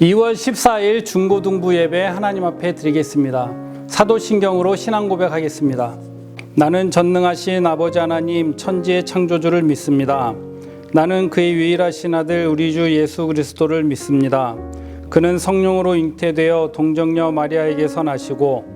2월 14일 중고등부 예배 하나님 앞에 드리겠습니다. 사도신경으로 신앙 고백하겠습니다. 나는 전능하신 아버지 하나님 천지의 창조주를 믿습니다. 나는 그의 유일하신 아들 우리 주 예수 그리스도를 믿습니다. 그는 성령으로 잉태되어 동정녀 마리아에게서 나시고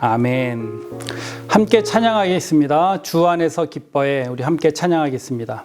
아멘. 함께 찬양하겠습니다. 주 안에서 기뻐해 우리 함께 찬양하겠습니다.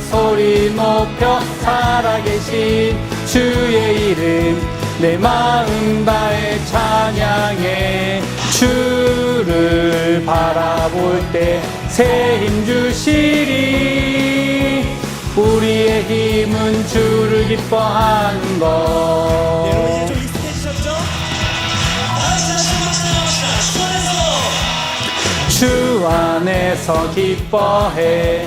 소리 높여 살아계신 주의 이름 내 마음 다해 찬양해. 주를 바라볼 때 새 힘 주시리. 우리의 힘은 주를 기뻐하는 것 주 안에서 기뻐해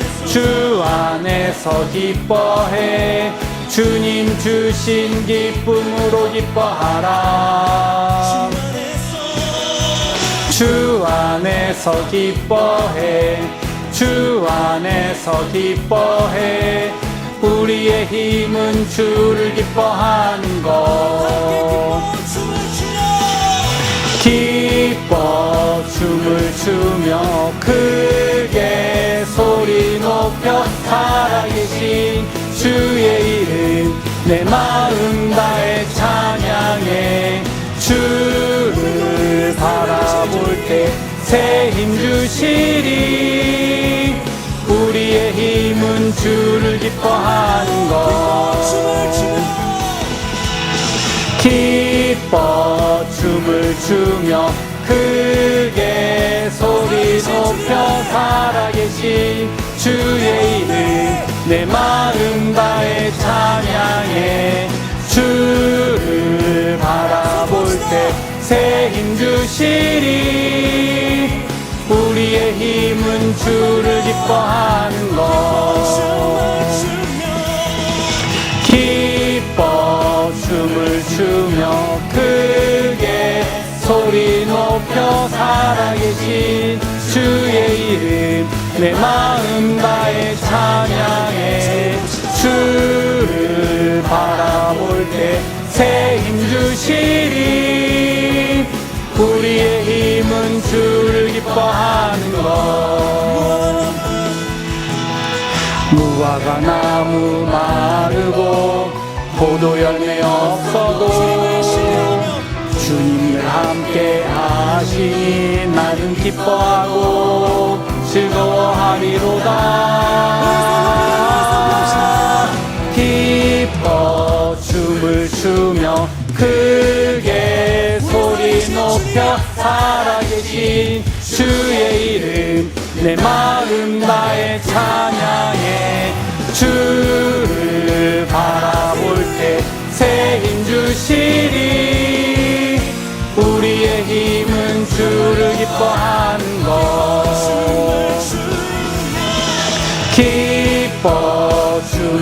주 안에서 기뻐해. 주님 주신 기쁨으로 기뻐하라. 주 안에서 기뻐해. 주 안에서 기뻐해. 우리의 힘은 주를 기뻐하는 것. 기뻐 춤을 추며 크게 소리 높여 살아계신 주의 이름 내 마음 다해 찬양해 주를 바라볼 때 새 힘 주시리. 우리의 힘은 주를 기뻐하는 것. 기뻐 춤을 추며 크 살아계신 주의 이름 내 마음 다에 찬양해. 주를 바라볼 때 새 힘 주시리. 우리의 힘은 주를 기뻐하는 것. 기뻐 춤을 추며 크게 소리 높여 살아계신 주의 이름 내 마음 다해 찬양해 주를 바라볼 때 새 힘 주시리. 우리의 힘은 주를 기뻐하는 것. 무화과 나무 마르고 포도 열매 없어도 주님을 함께 하시니 나는 기뻐하고 즐거워하리로다. 기뻐 춤을 추며 크게 소리 높여 살아계신 주의 이름 내 마음 다해 찬양해. 주를 바라볼 때 새 힘 주시리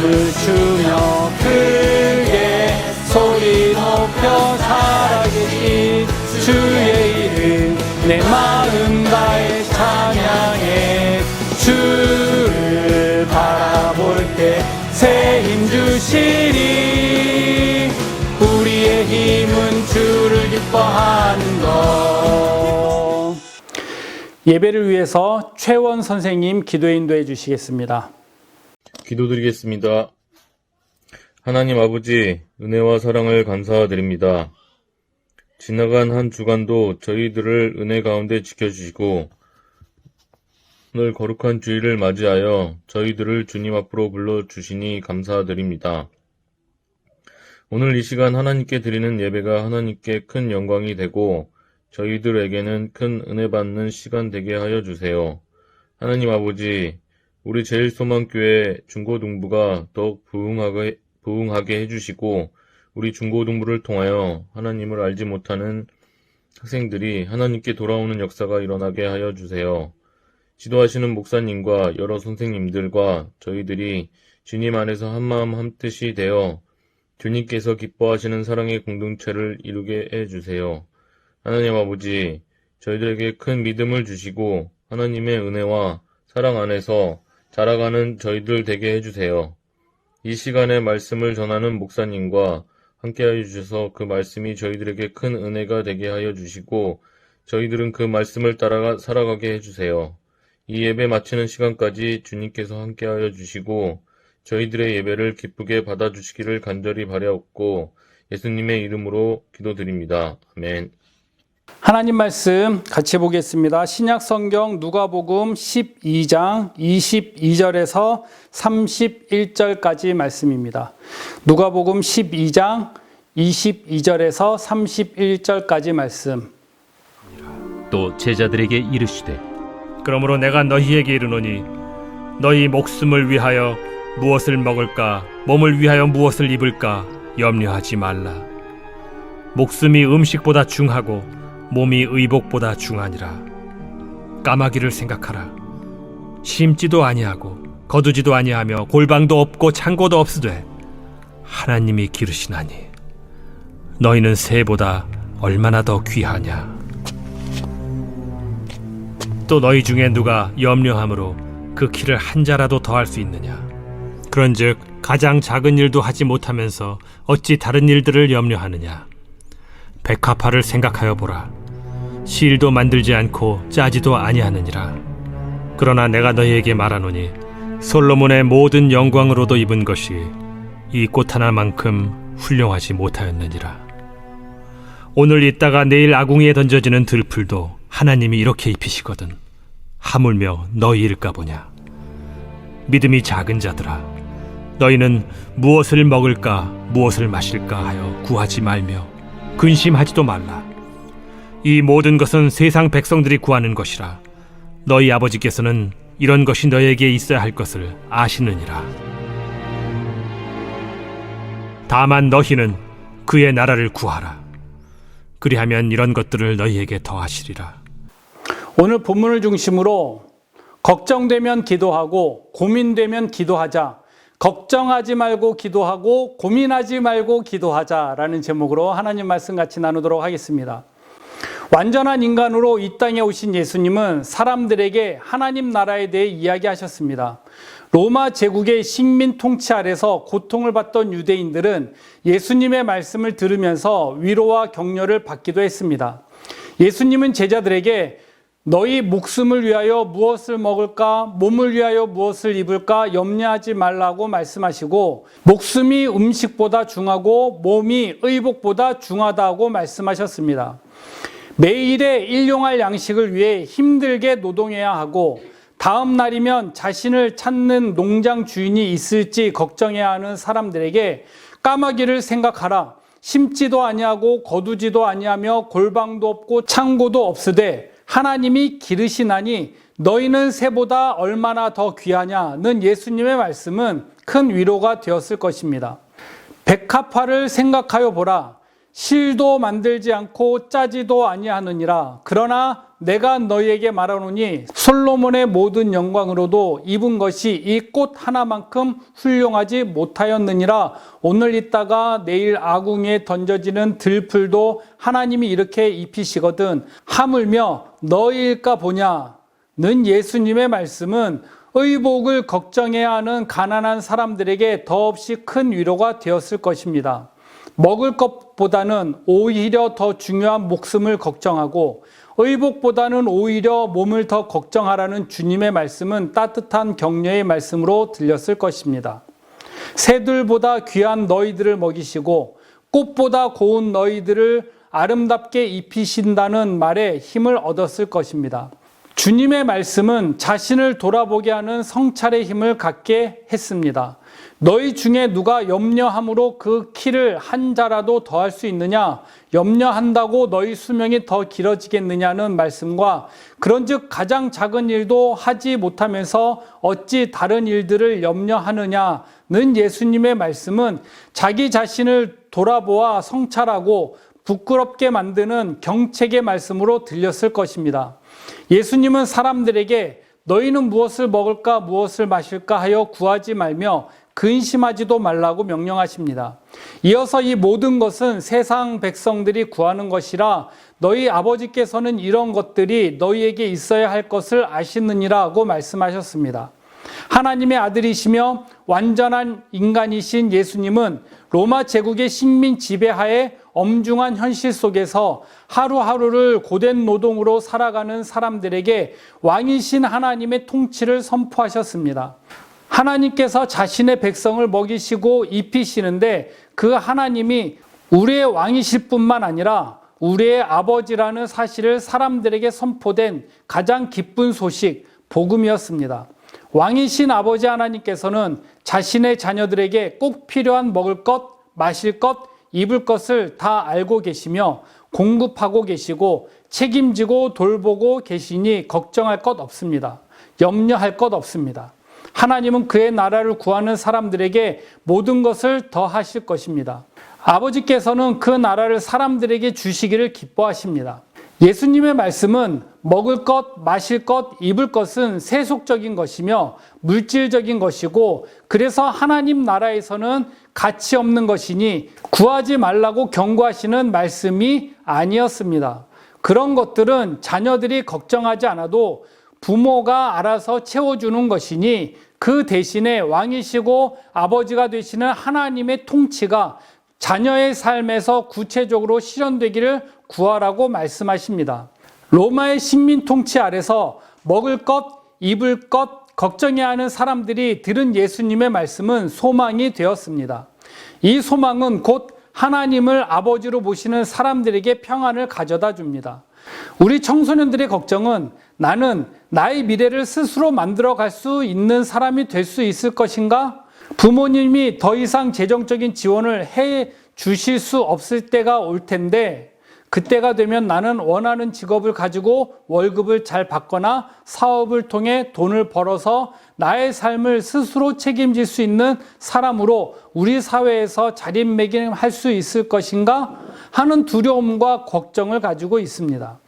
춤을 추며 크게 소리 높여 살아계신 주의 이름 내 마음 다해 찬양해 주를 바라볼 때 새 힘 주시리 우리의 힘은 주를 기뻐하는 것 예배를 위해서 최원 선생님 기도 인도해 주시겠습니다. 기도드리겠습니다. 하나님 아버지, 은혜와 사랑을 감사드립니다. 지나간 한 주간도 저희들을 은혜 가운데 지켜주시고, 오늘 거룩한 주일을 맞이하여 저희들을 주님 앞으로 불러주시니 감사드립니다. 오늘 이 시간 하나님께 드리는 예배가 하나님께 큰 영광이 되고, 저희들에게는 큰 은혜 받는 시간 되게 하여 주세요. 하나님 아버지, 우리 제일소망교회 중고등부가 더욱 부흥하게, 부흥하게 해주시고, 우리 중고등부를 통하여 하나님을 알지 못하는 학생들이 하나님께 돌아오는 역사가 일어나게 하여 주세요. 지도하시는 목사님과 여러 선생님들과 저희들이 주님 안에서 한마음 한뜻이 되어 주님께서 기뻐하시는 사랑의 공동체를 이루게 해 주세요. 하나님 아버지, 저희들에게 큰 믿음을 주시고 하나님의 은혜와 사랑 안에서 자라가는 저희들 되게 해주세요. 이 시간에 말씀을 전하는 목사님과 함께 하여 주셔서 그 말씀이 저희들에게 큰 은혜가 되게 하여 주시고 저희들은 그 말씀을 따라가 살아가게 해주세요. 이 예배 마치는 시간까지 주님께서 함께 하여 주시고 저희들의 예배를 기쁘게 받아주시기를 간절히 바라옵고 예수님의 이름으로 기도드립니다. 아멘. 하나님 말씀 같이 보겠습니다. 신약 성경 누가복음 12장 22절에서 31절까지 말씀입니다. 누가복음 12장 22절에서 31절까지 말씀. 또 제자들에게 이르시되 그러므로 내가 너희에게 이르노니 너희 목숨을 위하여 무엇을 먹을까 몸을 위하여 무엇을 입을까 염려하지 말라 목숨이 음식보다 중하고 몸이 의복보다 중하니라 까마귀를 생각하라 심지도 아니하고 거두지도 아니하며 골방도 없고 창고도 없으되 하나님이 기르시나니 너희는 새보다 얼마나 더 귀하냐 또 너희 중에 누가 염려함으로 그 키를 한 자라도 더할 수 있느냐? 그런즉 가장 작은 일도 하지 못하면서 어찌 다른 일들을 염려하느냐? 백합화를 생각하여 보라. 실도 만들지 않고 짜지도 아니하느니라. 그러나 내가 너희에게 말하노니 솔로몬의 모든 영광으로도 입은 것이 이 꽃 하나만큼 훌륭하지 못하였느니라. 오늘 있다가 내일 아궁이에 던져지는 들풀도 하나님이 이렇게 입히시거든. 하물며 너희일까 보냐. 믿음이 작은 자들아, 너희는 무엇을 먹을까, 무엇을 마실까 하여 구하지 말며 근심하지도 말라. 이 모든 것은 세상 백성들이 구하는 것이라. 너희 아버지께서는 이런 것이 너희에게 있어야 할 것을 아시느니라. 다만 너희는 그의 나라를 구하라. 그리하면 이런 것들을 너희에게 더하시리라. 오늘 본문을 중심으로 걱정되면 기도하고 고민되면 기도하자. 걱정하지 말고 기도하고 고민하지 말고 기도하자라는 제목으로 하나님 말씀 같이 나누도록 하겠습니다. 완전한 인간으로 이 땅에 오신 예수님은 사람들에게 하나님 나라에 대해 이야기하셨습니다. 로마 제국의 식민 통치 아래서 고통을 받던 유대인들은 예수님의 말씀을 들으면서 위로와 격려를 받기도 했습니다. 예수님은 제자들에게 너희 목숨을 위하여 무엇을 먹을까, 몸을 위하여 무엇을 입을까 염려하지 말라고 말씀하시고, 목숨이 음식보다 중하고 몸이 의복보다 중하다고 말씀하셨습니다. 매일의 일용할 양식을 위해 힘들게 노동해야 하고, 다음 날이면 자신을 찾는 농장 주인이 있을지 걱정해야 하는 사람들에게 까마귀를 생각하라. 심지도 아니하고 거두지도 아니하며 골방도 없고 창고도 없으되 하나님이 기르시나니 너희는 새보다 얼마나 더 귀하냐는 예수님의 말씀은 큰 위로가 되었을 것입니다. 백합화를 생각하여 보라. 실도 만들지 않고 짜지도 아니하느니라. 그러나 내가 너희에게 말하노니 솔로몬의 모든 영광으로도 입은 것이 이 꽃 하나만큼 훌륭하지 못하였느니라. 오늘 있다가 내일 아궁이에 던져지는 들풀도 하나님이 이렇게 입히시거든. 하물며 너희일까 보냐는 예수님의 말씀은 의복을 걱정해야 하는 가난한 사람들에게 더없이 큰 위로가 되었을 것입니다. 먹을 것보다는 오히려 더 중요한 목숨을 걱정하고 의복보다는 오히려 몸을 더 걱정하라는 주님의 말씀은 따뜻한 격려의 말씀으로 들렸을 것입니다. 새들보다 귀한 너희들을 먹이시고 꽃보다 고운 너희들을 아름답게 입히신다는 말에 힘을 얻었을 것입니다. 주님의 말씀은 자신을 돌아보게 하는 성찰의 힘을 갖게 했습니다. 너희 중에 누가 염려함으로 그 키를 한 자라도 더할 수 있느냐? 염려한다고 너희 수명이 더 길어지겠느냐는 말씀과 그런즉 가장 작은 일도 하지 못하면서 어찌 다른 일들을 염려하느냐는 예수님의 말씀은 자기 자신을 돌아보아 성찰하고 부끄럽게 만드는 경책의 말씀으로 들렸을 것입니다. 예수님은 사람들에게 너희는 무엇을 먹을까 무엇을 마실까 하여 구하지 말며 근심하지도 말라고 명령하십니다. 이어서 이 모든 것은 세상 백성들이 구하는 것이라 너희 아버지께서는 이런 것들이 너희에게 있어야 할 것을 아시느니라 고 말씀하셨습니다. 하나님의 아들이시며 완전한 인간이신 예수님은 로마 제국의 식민 지배하에 엄중한 현실 속에서 하루하루를 고된 노동으로 살아가는 사람들에게 왕이신 하나님의 통치를 선포하셨습니다. 하나님께서 자신의 백성을 먹이시고 입히시는데 그 하나님이 우리의 왕이실 뿐만 아니라 우리의 아버지라는 사실을 사람들에게 선포된 가장 기쁜 소식, 복음이었습니다. 왕이신 아버지 하나님께서는 자신의 자녀들에게 꼭 필요한 먹을 것, 마실 것, 입을 것을 다 알고 계시며 공급하고 계시고 책임지고 돌보고 계시니 걱정할 것 없습니다. 염려할 것 없습니다. 하나님은 그의 나라를 구하는 사람들에게 모든 것을 더 하실 것입니다. 아버지께서는 그 나라를 사람들에게 주시기를 기뻐하십니다. 예수님의 말씀은 먹을 것, 마실 것, 입을 것은 세속적인 것이며 물질적인 것이고 그래서 하나님 나라에서는 가치 없는 것이니 구하지 말라고 경고하시는 말씀이 아니었습니다. 그런 것들은 자녀들이 걱정하지 않아도 부모가 알아서 채워주는 것이니 그 대신에 왕이시고 아버지가 되시는 하나님의 통치가 자녀의 삶에서 구체적으로 실현되기를 구하라고 말씀하십니다. 로마의 식민 통치 아래서 먹을 것, 입을 것, 걱정해야 하는 사람들이 들은 예수님의 말씀은 소망이 되었습니다. 이 소망은 곧 하나님을 아버지로 모시는 사람들에게 평안을 가져다 줍니다. 우리 청소년들의 걱정은 나는 나의 미래를 스스로 만들어 갈 수 있는 사람이 될 수 있을 것인가? 부모님이 더 이상 재정적인 지원을 해 주실 수 없을 때가 올 텐데 그때가 되면 나는 원하는 직업을 가지고 월급을 잘 받거나 사업을 통해 돈을 벌어서 나의 삶을 스스로 책임질 수 있는 사람으로 우리 사회에서 자리매김할 수 있을 것인가 하는 두려움과 걱정을 가지고 있습니다.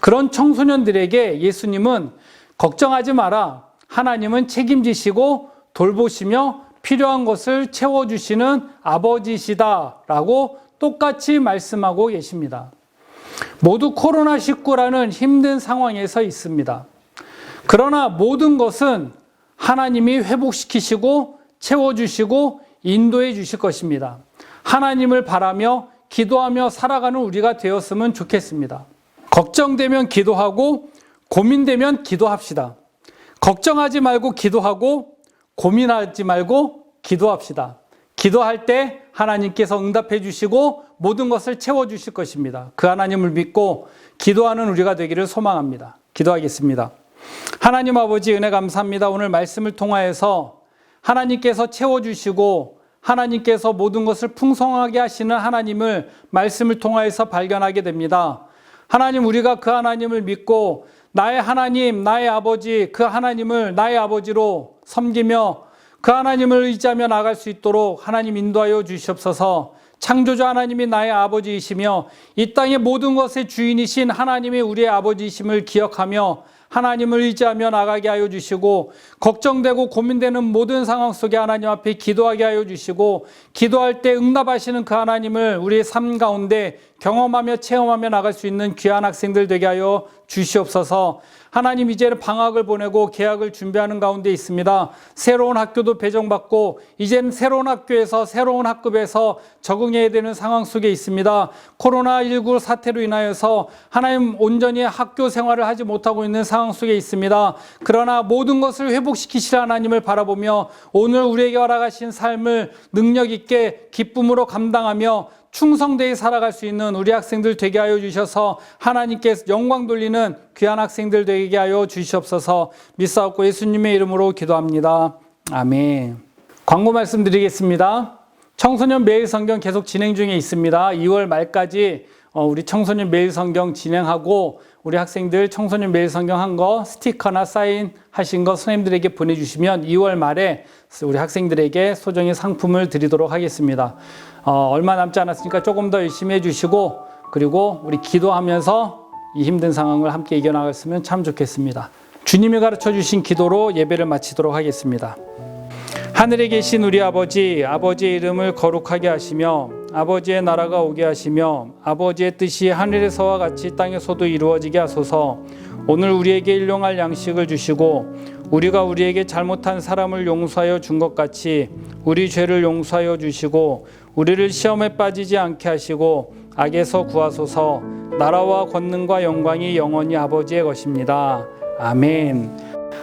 그런 청소년들에게 예수님은 걱정하지 마라. 하나님은 책임지시고 돌보시며 필요한 것을 채워주시는 아버지시다라고 똑같이 말씀하고 계십니다. 모두 코로나19라는 힘든 상황에서 있습니다. 그러나 모든 것은 하나님이 회복시키시고 채워주시고 인도해 주실 것입니다. 하나님을 바라며 기도하며 살아가는 우리가 되었으면 좋겠습니다. 걱정되면 기도하고 고민되면 기도합시다. 걱정하지 말고 기도하고 고민하지 말고 기도합시다. 기도할 때 하나님께서 응답해 주시고 모든 것을 채워 주실 것입니다. 그 하나님을 믿고 기도하는 우리가 되기를 소망합니다. 기도하겠습니다. 하나님 아버지 은혜 감사합니다. 오늘 말씀을 통하여서 하나님께서 채워 주시고 하나님께서 모든 것을 풍성하게 하시는 하나님을 말씀을 통하여서 발견하게 됩니다. 하나님 우리가 그 하나님을 믿고 나의 하나님, 나의 아버지, 그 하나님을 나의 아버지로 섬기며 그 하나님을 의지하며 나갈 수 있도록 하나님 인도하여 주시옵소서. 창조주 하나님이 나의 아버지이시며 이 땅의 모든 것의 주인이신 하나님이 우리의 아버지이심을 기억하며 하나님을 의지하며 나가게 하여 주시고 걱정되고 고민되는 모든 상황 속에 하나님 앞에 기도하게 하여 주시고 기도할 때 응답하시는 그 하나님을 우리의 삶 가운데 경험하며 체험하며 나갈 수 있는 귀한 학생들 되게 하여 주시옵소서. 하나님 이제는 방학을 보내고 개학을 준비하는 가운데 있습니다. 새로운 학교도 배정받고 이제는 새로운 학교에서 새로운 학급에서 적응해야 되는 상황 속에 있습니다. 코로나19 사태로 인하여서 하나님 온전히 학교 생활을 하지 못하고 있는 상황 속에 있습니다. 그러나 모든 것을 회복시키실 하나님을 바라보며 오늘 우리에게 허락하신 삶을 능력 있게 기쁨으로 감당하며 충성되게 살아갈 수 있는 우리 학생들 되게 하여 주셔서 하나님께 영광 돌리는 귀한 학생들 되게 하여 주시옵소서 믿사옵고 예수님의 이름으로 기도합니다. 아멘. 광고 말씀드리겠습니다. 청소년 매일 성경 계속 진행 중에 있습니다. 2월 말까지 어, 우리 청소년 매일 성경 진행하고 우리 학생들 청소년 매일 성경 한 거 스티커나 사인 하신 거 선생님들에게 보내주시면 2월 말에 우리 학생들에게 소정의 상품을 드리도록 하겠습니다. 어, 얼마 남지 않았으니까 조금 더 열심히 해주시고 그리고 우리 기도하면서 이 힘든 상황을 함께 이겨나갔으면 참 좋겠습니다. 주님이 가르쳐 주신 기도로 예배를 마치도록 하겠습니다. 하늘에 계신 우리 아버지, 아버지의 이름을 거룩하게 하시며 아버지의 나라가 오게 하시며 아버지의 뜻이 하늘에서와 같이 땅에서도 이루어지게 하소서. 오늘 우리에게 일용할 양식을 주시고 우리가 우리에게 잘못한 사람을 용서하여 준 것 같이 우리 죄를 용서하여 주시고 우리를 시험에 빠지지 않게 하시고 악에서 구하소서. 나라와 권능과 영광이 영원히 아버지의 것입니다. 아멘.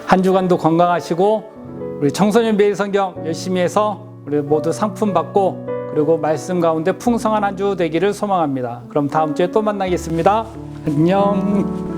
한 주간도 건강하시고 우리 청소년 매일 성경 열심히 해서 우리 모두 상품 받고 그리고 말씀 가운데 풍성한 한 주 되기를 소망합니다. 그럼 다음 주에 또 만나겠습니다. 안녕.